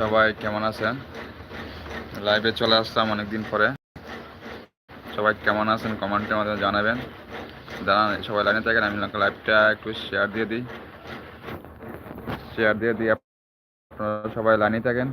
সবাই কেমন আছেন? লাইভে চলে আসলাম অনেকদিন পরে। সবাই কেমন আছেন কমেন্টের মাধ্যমে জানাবেন। জানান সবাই লাইনে থাকেন, আমি লাইভটা একটু শেয়ার দিয়ে দিই। শেয়ার দিয়ে দিই আপনারা সবাই লাইনে থাকেন।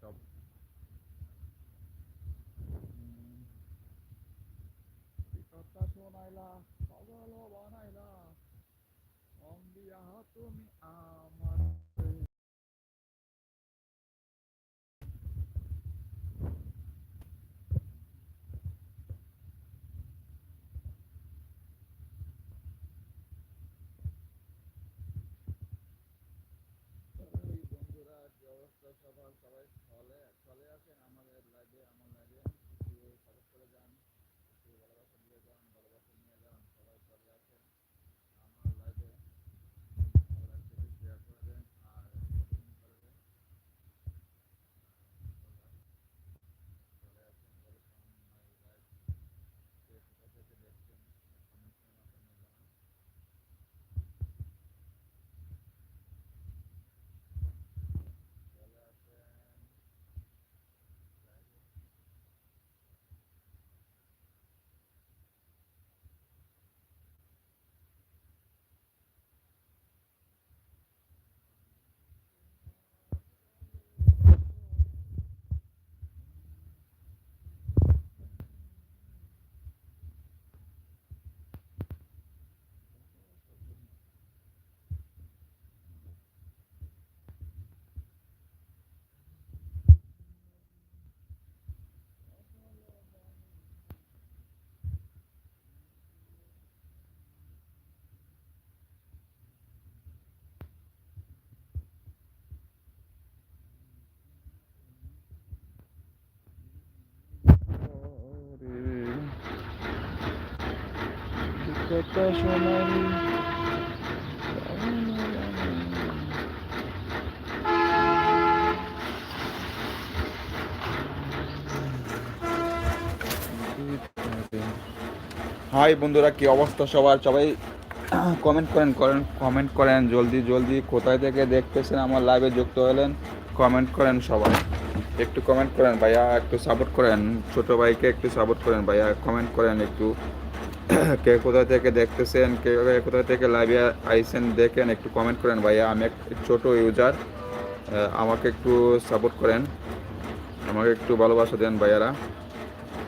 সব কথা শোনাইলা পাগল বানাইলা অম্বিয়া তুমি আমার এই বন্ধুরা কি অবস্থা সবার সবাই চলে চলে আসেন আমাদের লাইভে আমার লাইভে সাপোর্ট করে যান ভালোবাসা দিয়ে যান ভালোবাসা নিয়ে যান সবাই চলে আসেন আমার লাইভে আমার লাইভটাকে শেয়ার করে দেন আর কমেন্ট করে দেন চলে আসেন ওয়েলকাম মাই লাইভ কে কোথা থেকে দেখছেন কমেন্টের মাধ্যমে জানান চলে আসেন লাইভে কথা শোনালি হাই বন্ধুরা, কি অবস্থা সবার? সবাই কমেন্ট করেন করেন কমেন্ট করেন, জলদি জলদি। কোথায় থেকে দেখতেছেন আমার লাইভে যুক্ত হলেন? কমেন্ট করেন সবাই। একটু কমেন্ট করেন ভাইয়া, একটু সাপোর্ট করেন। ছোট ভাইকে একটু সাপোর্ট করেন ভাইয়া কমেন্ট করেন একটু। কে কোথা থেকে দেখতেছেন, কে কোথা থেকে লাইভে আইসেন দেখেন, একটু কমেন্ট করেন ভাইয়া। আমি এক ছোট ইউজার আমাকে একটু সাপোর্ট করেন। আমাকে একটু ভালোবাসা দেন ভাইয়ারা।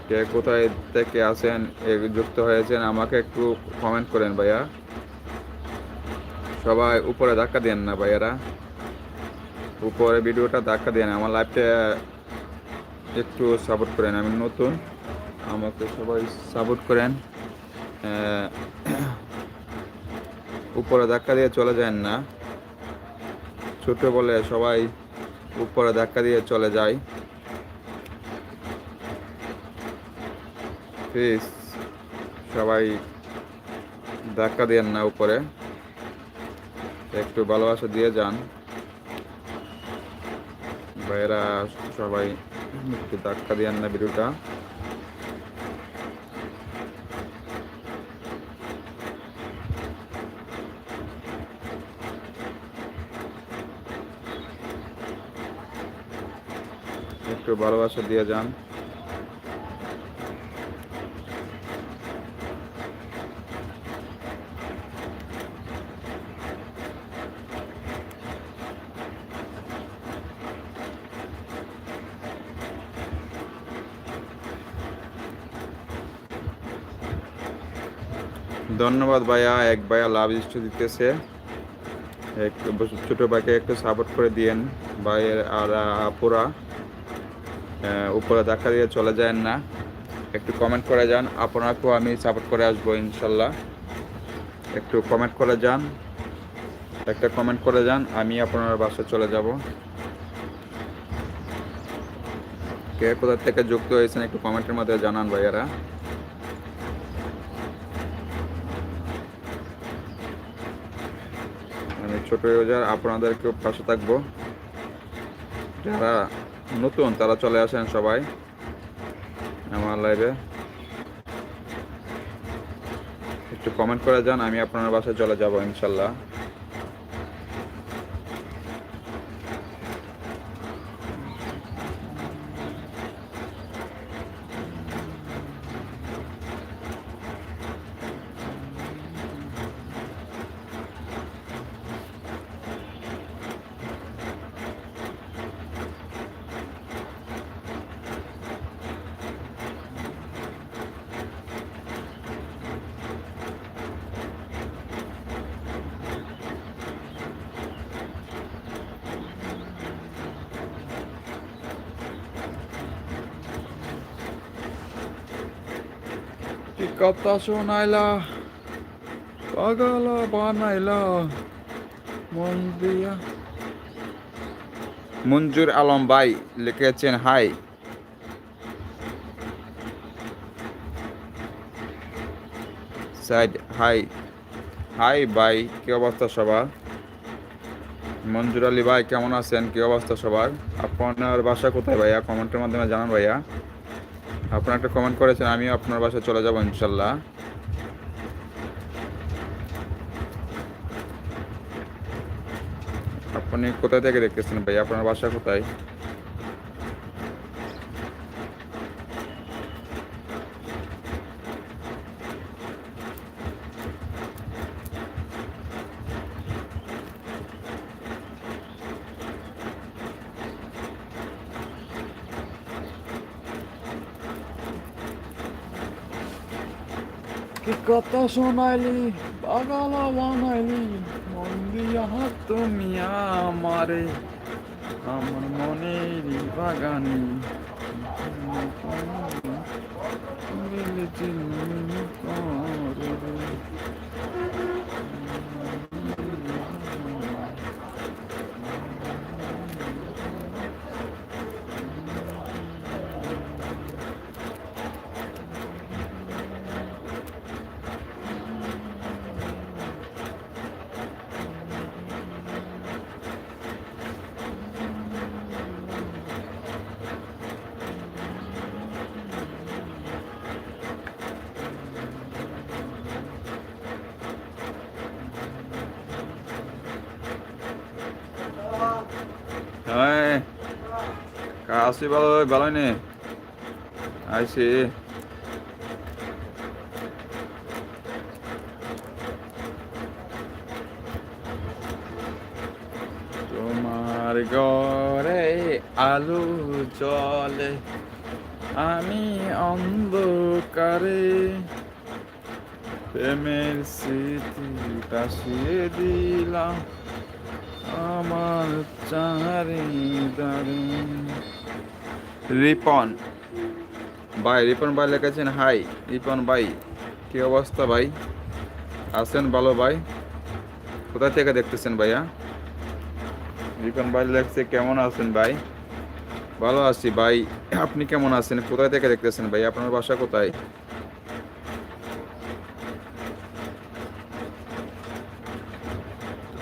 কে কোথায় থেকে আসেন যুক্ত হয়েছেন, আমাকে একটু কমেন্ট করেন ভাইয়া। সবাই উপরে ধাক্কা দেন না ভাইয়ারা। উপরে ভিডিওটা ধাক্কা দেন, আমার লাইভটা একটু সাপোর্ট করেন। আমি নতুন, আমাকে সবাই সাপোর্ট করেন। উপরে ধাক্কা দিয়ে চলে যান না। ছোট বলে সবাই উপরে ধাক্কা দিয়ে চলে যায়। প্লিজ সবাই ধাক্কা দেন না উপরে। একটু ভালোবাসা দিয়ে যান। ভাইয়েরা, সবাই একটু ধাক্কা দেন না ভিডিওটা। একটু ভালোবাসা দিয়ে যান। ধন্যবাদ ভাইয়া, এক ভাইয়া লাভ ইষ্ট দিতেছে। এক ছোট ভাইকে একটু সাপোর্ট করে দিয়েন, ভাইয়ের আর আপুরা। উপরে দেখা দিয়ে চলে যায় না। একটু কমেন্ট করে যান। আপনাকেও আমি সাপোর্ট করে আসব, ইনশাল্লাহ। একটু কমেন্ট করে যান। একটা কমেন্ট করে যান, আমি আপনার বাসায় চলে যাব। কে কোথা থেকে যুক্ত হয়েছেন একটু কমেন্টের মধ্যে জানান ভাইয়ারা। আমি ছোট ইউজার, আপনাদেরকেও পাশে থাকব। যারা নতুন, তারা চলে আসেন সবাই আমার লাইভে একটু কমেন্ট করে যান, আমি আপনার বাসায় চলে যাব ইনশাল্লাহ। কথা শোনাইলা পাগল বানাইলা মঞ্জুর আলম ভাই লিখেছেন, হাই। Side high. হাই ভাই, কি অবস্থা সবার? মঞ্জুর আলী ভাই, কেমন আছেন? কি অবস্থা সবার? আপনার বাসা কোথায় ভাইয়া? কমেন্টের মাধ্যমে জানান ভাইয়া। আপনার একটা কমেন্ট করেছেন, আমিও আপনার বাসায় চলে যাব ইনশাল্লাহ। আপনি কোথায় থেকে দেখতেছেন ভাই? আপনার বাসা কোথায়? কি কথা শোনাইলি পাগল বানাইলি মন দিয়া তুমি আমারে আমার মনের বাগানি হ্যাঁ কাশি ভালো ভালো নে আইসি তোমার ঘরে আলু জলে আমি অন্ধকারে প্রেমের স্মৃতি কাশিয়ে দিলাম আমার চারি দারে রিপন। ভাই রিপন ভাই লিখেছেন, হাই, রিপন ভাই, কি অবস্থা ভাই? আছেন ভালো ভাই? কোথা থেকে দেখতেছেন ভাইয়া? রিপন ভাই লেখছে, কেমন আছেন ভাই? ভালো আছি ভাই। আপনি কেমন আছেন? কোথায় থেকে দেখতেছেন ভাই? আপনার বাসা কোথায়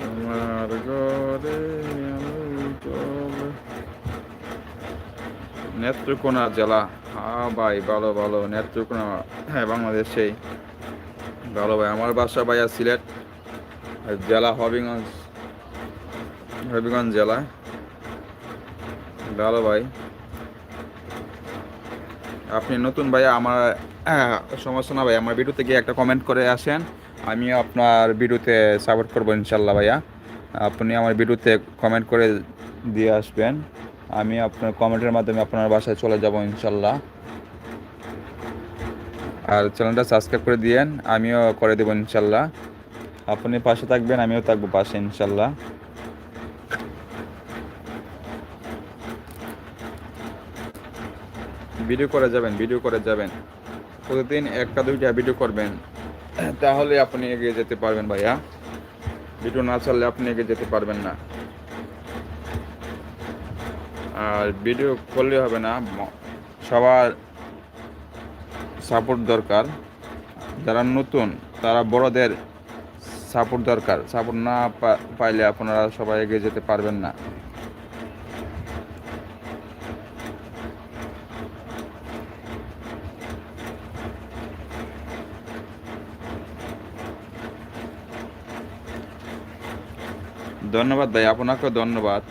আমার ঘরে আলো জ্বলে। নেত্রকোনা জেলা। হ্যাঁ ভাই ভালো ভালো নেত্রকোনা। হ্যাঁ বাংলাদেশেই ভালো ভাই আমার বাসা ভাইয়া সিলেট। জেলা হবিগঞ্জ। হবিগঞ্জ জেলা। ভালো ভাই। আপনি নতুন ভাইয়া আমার আহ, সমস্যা না ভাই আমার ভিডিওতে গিয়ে একটা কমেন্ট করে আসেন। আমি আপনার ভিডিওতে সাপোর্ট করব ইনশাল্লাহ ভাইয়া। আপনি আমার ভিডিওতে কমেন্ট করে দিয়ে আসবেন। আমি আপনার কমেন্টের মাধ্যমে আপনার বাসায় চলে যাব ইনশাল্লাহ। আর চ্যানেলটা সাবস্ক্রাইব করে দিয়েন, আমিও করে দেবো ইনশাল্লাহ। আপনি পাশে থাকবেন, আমিও থাকব পাশে ইনশাল্লাহ। ভিডিও করে যাবেন ভিডিও করে যাবেন। প্রতিদিন একটা, দুইটা ভিডিও করবেন। তাহলে আপনি এগিয়ে যেতে পারবেন ভাইয়া। ভিডিও না চাললে আপনি এগিয়ে যেতে পারবেন না। আর ভিডিও করলে হবে না সবার সাপোর্ট দরকার। যারা নতুন, তারা বড়দের সাপোর্ট দরকার। সাপোর্ট না পাইলে আপনারা সবাই এগিয়ে যেতে পারবেন না। ধন্যবাদ ভাই, আপনাকেও ধন্যবাদ।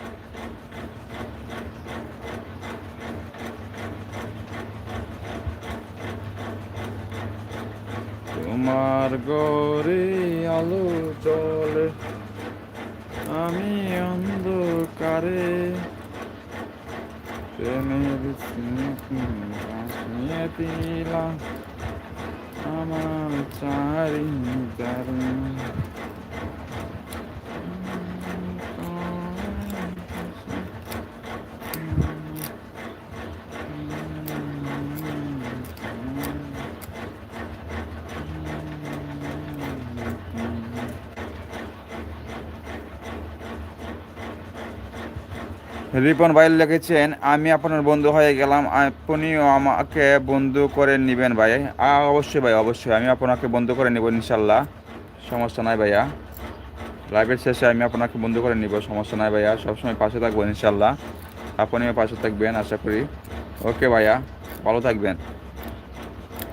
তোমার গরে আলো চলে আমি অন্ধকারে। আমার চারি রিপন ভাই লিখেছেন, আমি আপনার বন্ধু হয়ে গেলাম, আপনিও আমাকে বন্ধু করে নেবেন ভাই। অবশ্যই ভাই, অবশ্যই, আমি আপনাকে বন্ধু করে নেব ইনশাল্লাহ, সমস্যা নাই ভাইয়া। লাইভের শেষে আমি আপনাকে বন্ধু করে নিব, সমস্যা নাই ভাইয়া, সবসময় পাশে থাকব ইনশাল্লাহ, আপনিও পাশে থাকবেন, আশা করি। ওকে ভাইয়া, ভালো থাকবেন।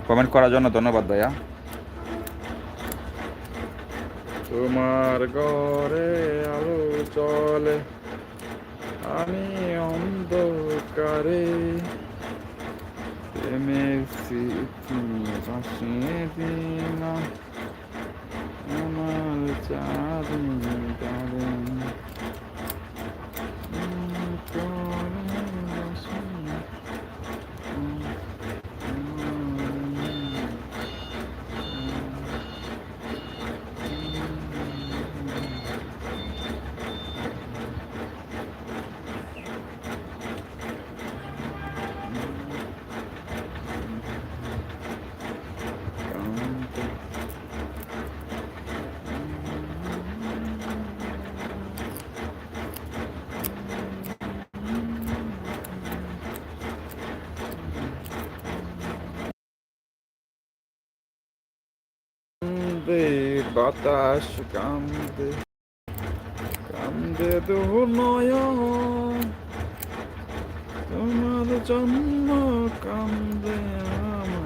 কমেন্ট করার জন্য ধন্যবাদ ভাইয়া। তোমার ঘরে আলো চলে আমি অন্ধকারে প্রেমের স্মৃতি ভাসিয়ে দিলাম আমার চাঁদ কান্দে বাতাস কান্দে কান্দে দুনয় তোমার জন্ম কান্দে আমার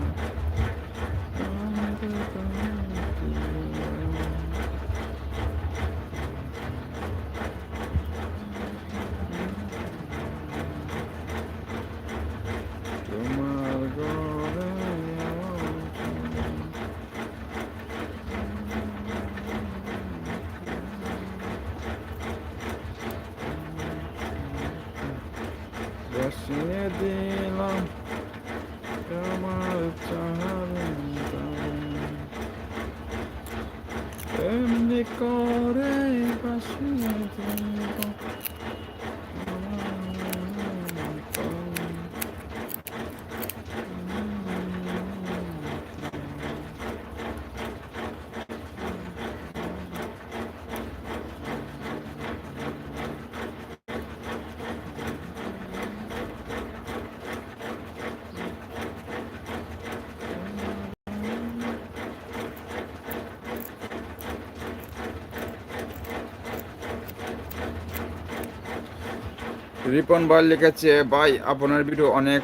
রিপন বয় লিখেছে, ভাই, আপনার ভিডিও অনেক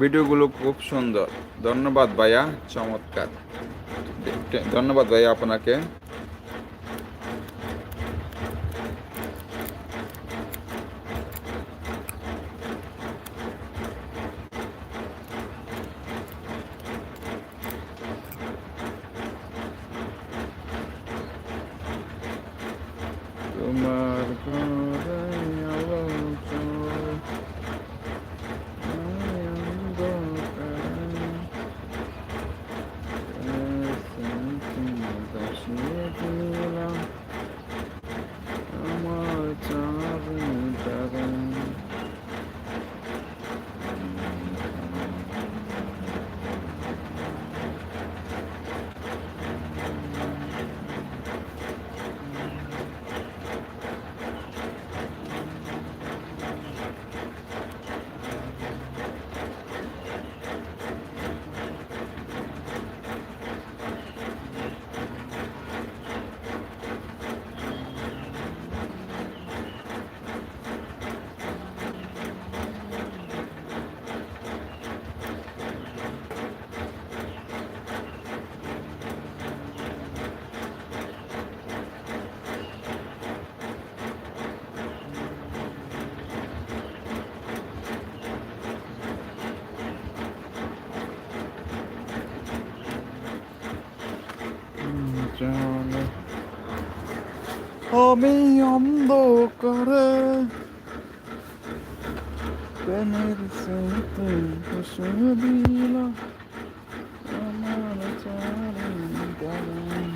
ভিডিওগুলো খুব সুন্দর। ধন্যবাদ ভাইয়া, চমৎকার। ধন্যবাদ ভাইয়া আপনাকে। তোমার ঘরে আলো জ্বলে, আমি অন্ধকারে। এ স্মৃতি ভাসিয়ে চলে আমি অন্ধকারে প্রেমের স্মৃতি বসে দিলাম